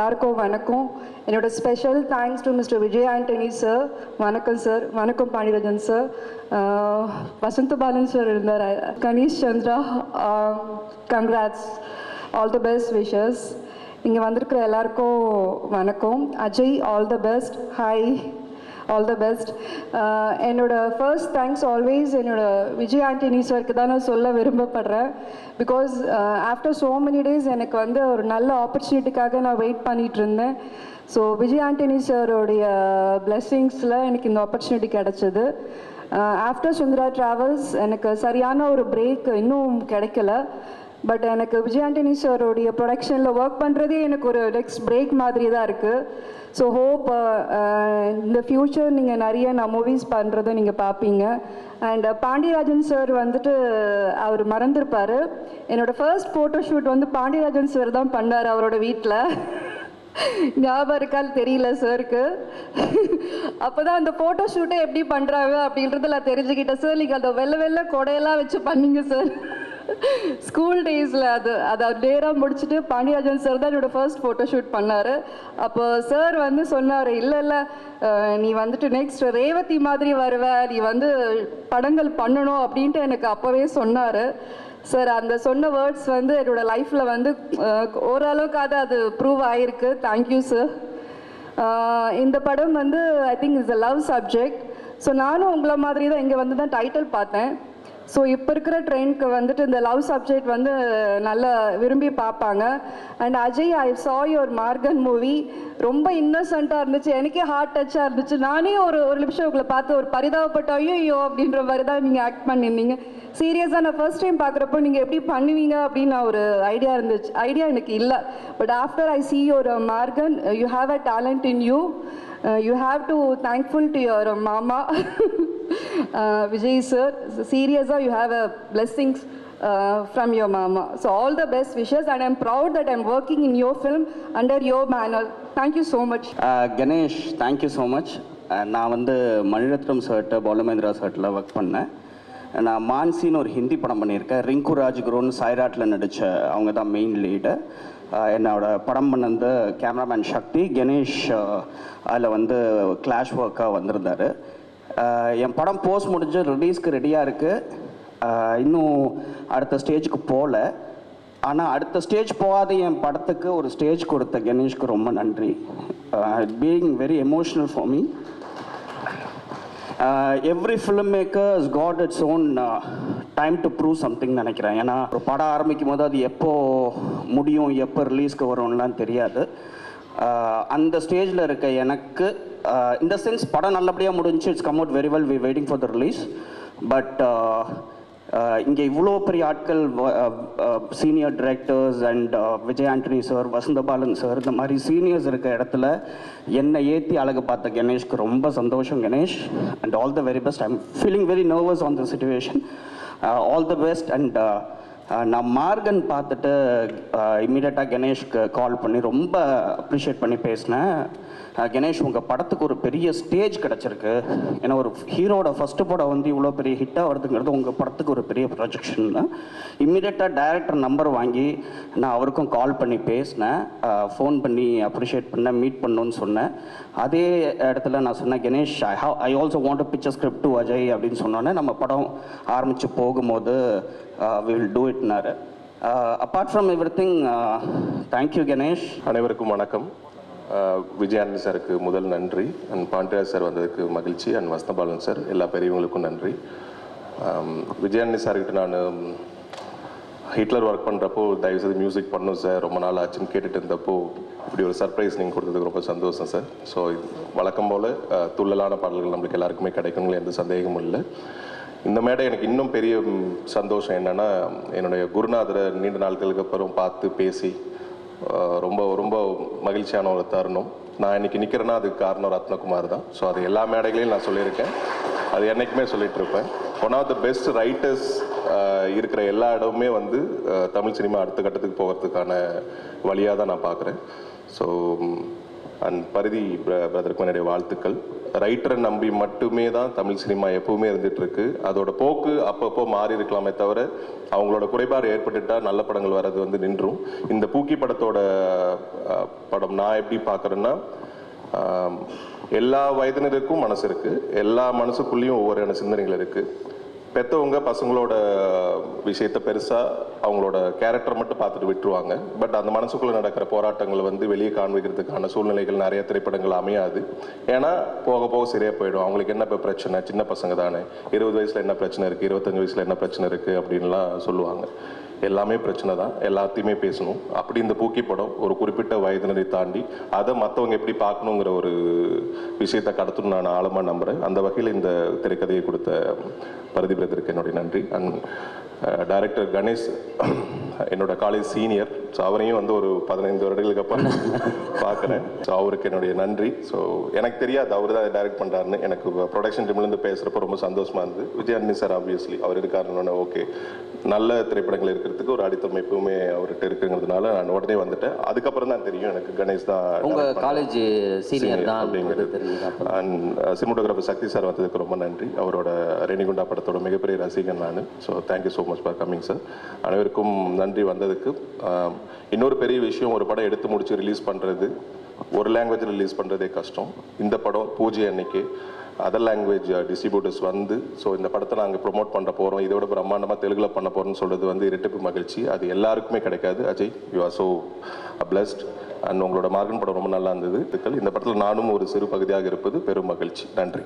எல்லாருக்கும் வணக்கம். என்னோட special thanks to mister Vijay Antony sir வணக்கம் சார் வணக்கம் பாண்டிரஜன் சார் வசந்த பாலன் சார் இருந்தார். Ganesh Chandra congrats all the best wishes இங்கே வந்திருக்கிற எல்லாருக்கும் வணக்கம். Ajay all the best hi all the best என்னோட ஃபர்ஸ்ட் தேங்க்ஸ் ஆல்வேஸ் என்னோட விஜய் ஆண்டனி சாருக்கு தான் நான் சொல்ல விரும்பப்படுறேன். Because after so many days எனக்கு வந்து ஒரு நல்ல ஆப்பர்ச்சுனிட்டிக்காக நான் வெயிட் பண்ணிட்டு இருந்தேன். ஸோ விஜய் ஆண்டனி சாரோடைய பிளெஸ்ஸிங்ஸில் எனக்கு இந்த ஆப்பர்ச்சுனிட்டி கிடச்சிது. ஆஃப்டர் சுந்தரா ட்ராவல்ஸ் எனக்கு சரியான ஒரு பிரேக் இன்னும் கிடைக்கல. பட் எனக்கு விஜயாண்டனி சாரோடைய ப்ரொடக்ஷனில் ஒர்க் பண்ணுறதே எனக்கு ஒரு நெக்ஸ்ட் பிரேக் மாதிரி தான் இருக்குது ஸோ ஹோப் இந்த uh, ஃப்யூச்சர் uh, நீங்கள் நிறைய நான் மூவிஸ் பண்ணுறதை நீங்கள் பார்ப்பீங்க அண்ட் uh, பாண்டியராஜன் சார் வந்துட்டு அவர் மறந்துருப்பார். என்னோடய ஃபர்ஸ்ட் ஃபோட்டோ ஷூட் வந்து பாண்டியராஜன் சார் தான் பண்ணார் அவரோட வீட்டில் ஞாபகம் இருக்கால் தெரியல சாருக்கு அப்போ தான் அந்த ஃபோட்டோ ஷூட்டை எப்படி பண்ணுறாங்க அப்படின்றத நான் தெரிஞ்சுக்கிட்டேன். சார் நீங்கள் அந்த வெள்ளை வெள்ளை கொடையெல்லாம் வச்சு பண்ணீங்க சார் ஸ்கூல் டேஸில் அது அதை நேராக முடிச்சுட்டு பாண்டியராஜன் சார் தான் என்னோடய ஃபர்ஸ்ட் ஃபோட்டோ ஷூட் பண்ணார். அப்போ சார் வந்து சொன்னார் இல்லை இல்லை நீ வந்துட்டு நெக்ஸ்ட் ரேவதி மாதிரி வருவ நீ வந்து படங்கள் பண்ணணும் அப்படின்ட்டு எனக்கு அப்போவே சொன்னார். சார் அந்த சொன்ன வேர்ட்ஸ் வந்து என்னோடய லைஃப்பில் வந்து அஹ், ஓரளவுக்காவது அது ப்ரூவ் ஆகிருக்கு தேங்க்யூ சார் இந்த படம் வந்து I think is a love subject so நானும் உங்களை மாதிரி தான் இங்கே வந்து தான் டைட்டில் பார்த்தேன். ஸோ இப்போ இருக்கிற ட்ரெயினுக்கு வந்துட்டு இந்த லவ் சப்ஜெக்ட் வந்து நல்லா விரும்பி பார்ப்பாங்க. அண்ட் அஜய் ஐ சா யுவர் மார்கன் மூவி ரொம்ப இன்னசென்ட்டாக இருந்துச்சு. எனக்கே ஹார்ட் டச்சாக இருந்துச்சு. நானே ஒரு ஒரு நிமிஷம் உங்களை பார்த்து ஒரு பரிதாபப்பட்ட ஐயோ அப்படின்ற மாதிரி தான் நீங்கள் ஆக்ட் பண்ணியிருந்தீங்க. சீரியஸாக நான் ஃபர்ஸ்ட் டைம் பார்க்குறப்போ நீங்கள் எப்படி பண்ணுவீங்க அப்படின்னு நான் ஒரு ஐடியா இருந்துச்சு. ஐடியா எனக்கு இல்லை. But after I see your Maargan you have a talent in you you have to thankful to your மாமா விஜய் சார் சீரியஸாக you have a blessings from your மாமா so all the best wishes and I'm proud that I'm working in your film under your manner thank you so much Ganesh thank you so much நான் வந்து மணிரத்னம் சர்ட்டு பாலுமேந்திரா சர்ட்டில் work பண்ணேன். Uh, நான் மான்சின்னு ஒரு ஹிந்தி படம் பண்ணியிருக்கேன். ரிங்கு ராஜ்குருன்னு சாய்ராட்டில் நடித்த அவங்க தான் மெயின் லீடு uh, என்னோட படம் பண்ணது கேமராமேன் சக்தி கணேஷ் uh, அதில் வந்து கிளாஷ் ஒர்க்காக வந்திருந்தார். என் படம் போஸ்ட் முடிஞ்சு ரிலீஸ்க்கு ரெடியாக இருக்குது இன்னும் அடுத்த ஸ்டேஜுக்கு போகல ஆனால் அடுத்த ஸ்டேஜ் போகாத என் படத்துக்கு ஒரு ஸ்டேஜ் கொடுத்த கணேஷ்க்கு ரொம்ப நன்றி. Being very emotional for me every film makers got its own time to prove something நினைக்கிறேன். ஏன்னா ஒரு படம் ஆரம்பிக்கும் போது அது எப்போ முடியும் எப்போ ரிலீஸ்க்கு வரும்லாம் தெரியாது. அந்த ஸ்டேஜில் இருக்க எனக்கு இந்த சென்ஸ் படம் நல்லபடியாக முடிஞ்சு it's come out very well we waiting for the release but இங்கே இவ்வளோ பெரிய ஆட்கள் senior directors and Vijay Antony sir Vasanthabalan sir இந்த மாதிரி சீனியர்ஸ் இருக்க இடத்துல என்னை ஏற்றி அழகு பார்த்த கணேஷ்க்கு ரொம்ப சந்தோஷம் Ganesh. And all the very best I'm feeling very nervous on the situation all the best and நான் மார்கன் பார்த்துட்டு இம்மிடியட்டாக கணேஷ்க்கு கால் பண்ணி ரொம்ப அப்ரிஷியேட் பண்ணி பேசினேன். கணேஷ் உங்கள் படத்துக்கு ஒரு பெரிய ஸ்டேஜ் கிடச்சிருக்கு. ஏன்னா ஒரு ஹீரோட ஃபஸ்ட்டு படம் வந்து இவ்வளோ பெரிய ஹிட்டாக வருதுங்கிறது உங்கள் படத்துக்கு ஒரு பெரிய ப்ரொஜெக்ஷன் தான் இம்மிடியட்டாக டைரக்டர் நம்பர் வாங்கி நான் அவருக்கும் கால் பண்ணி பேசினேன். ஃபோன் பண்ணி அப்ரிஷியேட் பண்ணேன் மீட் பண்ணணும்னு சொன்னேன். அதே இடத்துல நான் சொன்னேன் Ganesh I have I also want picture script to Ajay அப்படின்னு சொன்னோன்னே நம்ம படம் ஆரம்பித்து போகும்போது will do இட்னாரு apart from every thing thank you Ganesh. அனைவருக்கும் வணக்கம். விஜயானந்த் சாருக்கு முதல் நன்றி. அண்ட் பாண்டியராஜ் சார் வந்ததுக்கு மகிழ்ச்சி. அண்ட் வசந்தபாலன் சார் எல்லா பெரியவங்களுக்கும் நன்றி. விஜயானந்த் சார்கிட்ட நான் ஹிட்லர் ஒர்க் பண்ணுறப்போ தயவுசெய்து மியூசிக் பண்ணும் சார். ரொம்ப நாள் ஆச்சுன்னு கேட்டுட்டு இருந்தப்போ இப்படி ஒரு சர்ப்ரைஸ் நீங்கள் கொடுத்ததுக்கு ரொம்ப சந்தோஷம் சார். ஸோ வழக்கம் போல் துள்ளலான பாடல்கள் நம்மளுக்கு எல்லாருக்குமே கிடைக்குங்களே எந்த சந்தேகமும் இல்லை. இந்த மேடை எனக்கு இன்னும் பெரிய சந்தோஷம் என்னென்னா என்னுடைய குருநாதரை நீண்ட நாட்களுக்கு அப்புறம் பார்த்து பேசி ரொம்ப ரொம்ப மகிழ்ச்சியான ஒரு தருணம். நான் இன்னைக்கு நிற்கிறேன்னா அதுக்கு காரணம் ரத்னகுமார் தான். ஸோ அது எல்லா மேடைகளையும் நான் சொல்லியிருக்கேன். அது என்றைக்குமே சொல்லிட்டு இருப்பேன் one of the best writers இருக்கிற எல்லா இடமுமே வந்து தமிழ் சினிமா அடுத்த கட்டத்துக்கு போகிறதுக்கான வழியாக தான் நான் பார்க்குறேன். ஸோ அண்ட் பரிதி பிரதருக்கு என்னுடைய வாழ்த்துக்கள். ரைட்டரை நம்பி மட்டுமே தான் தமிழ் சினிமா எப்பவுமே இருந்துட்டு இருக்கு அதோட போக்கு அப்பப்போ மாறி இருக்கலாமே தவிர அவங்களோட குறைபாடு ஏற்பட்டுட்டா நல்ல படங்கள் வர்றது வந்து நின்றும். இந்த பூக்கி படத்தோட படம் நான் எப்படி பார்க்குறேன்னா எல்லா வயதினருக்கும் மனசு இருக்கு. எல்லா மனசுக்குள்ளேயும் ஒவ்வொரு சிந்தனைகள் இருக்கு. பெற்றவங்க பசங்களோட விஷயத்த பெருசாக அவங்களோட கேரக்டர் மட்டும் பார்த்துட்டு விட்டுருவாங்க. பட் அந்த மனசுக்குள்ளே நடக்கிற போராட்டங்களை வந்து வெளியே காண்பிக்கிறதுக்கான சூழ்நிலைகள் நிறைய திரைப்படங்கள் அமையாது. ஏன்னா போக போக சரியாக போயிடும். அவங்களுக்கு என்ன இப்போ பிரச்சனை? சின்ன பசங்க தானே. இருபது வயசில் என்ன பிரச்சனை இருக்குது இருபத்தஞ்சு வயசில் என்ன பிரச்சனை இருக்குது அப்படின்லாம் சொல்லுவாங்க. எல்லாமே பிரச்சனை தான். எல்லாத்தையுமே பேசணும். அப்படி இந்த பூக்கி படம் ஒரு குறிப்பிட்ட வயதினரை தாண்டி அதை மற்றவங்க எப்படி பார்க்கணுங்கிற ஒரு விஷயத்தை கடத்தணும் நான் ஆழமாக நம்புகிறேன் அந்த வகையில் இந்த திரைக்கதையை கொடுத்த பரதி பிரதருக்கு என்னுடைய நன்றி. அண்ட் டைரக்டர் uh, கணேஷ் என்னோட காலேஜ் சீனியர் ஸோ அவரையும் வந்து ஒரு பதினைந்து வருடங்களுக்கு அப்புறம் பார்க்குறேன். ஸோ அவருக்கு என்னுடைய நன்றி. ஸோ எனக்கு தெரியாது அவர் தான் டைரக்ட் பண்ணுறாருன்னு எனக்கு ப்ரொடக்ஷன் டீம்லேருந்து பேசுகிறப்ப ரொம்ப சந்தோஷமாக இருந்தது. விஜயானி சார் ஆப்வியஸ்லி அவர் இருக்காருன்னு ஓகே நல்ல திரைப்படங்கள் இருக்கிறதுக்கு ஒரு அடித்தளம் எப்பவுமே அவர்கிட்ட இருக்குங்கிறதுனால நான் உடனே வந்துட்டேன். அதுக்கப்புறம் தான் தெரியும் எனக்கு கணேஷ் தான் உங்க direct பண்ணாரு. காலேஜ் சீனியர் தான் அப்படிங்கிறது. அண்ட் சினிமோட்டோகிராஃபர் சக்தி சார் வந்ததுக்கு ரொம்ப நன்றி. அவரோட ரேணிகுண்டா படத்தோட மிகப்பெரிய ரசிகன் நான். So thank you so much for coming sir அனைவருக்கும் நன்றி வந்ததுக்கு. ஆம், இன்னொரு பெரிய விஷயம் ஒரு படம் எடுத்து முடிச்சு ரிலீஸ் பண்ணுறது ஒரு லாங்குவேஜில் ரிலீஸ் பண்ணுறதே கஷ்டம். இந்த படம் பூஜை அன்னைக்கு அதர் லாங்குவேஜ் டிஸ்ட்ரிபியூட்டர்ஸ் வந்து ஸோ இந்த படத்தை நாங்கள் ப்ரோமோட் பண்ண போகிறோம் இதோட பிரம்மாண்டமாக தெலுங்கில் பண்ண போகிறோம்னு சொல்கிறது வந்து இரட்டிப்பு மகிழ்ச்சி. அது எல்லாருக்குமே கிடைக்காது. Ajay you are so blessed and உங்களோட மார்கன் படம் ரொம்ப நல்லா இருந்தது. இந்த படத்தில் நானும் ஒரு சிறு பகுதியாக இருப்பது பெரும் மகிழ்ச்சி. நன்றி.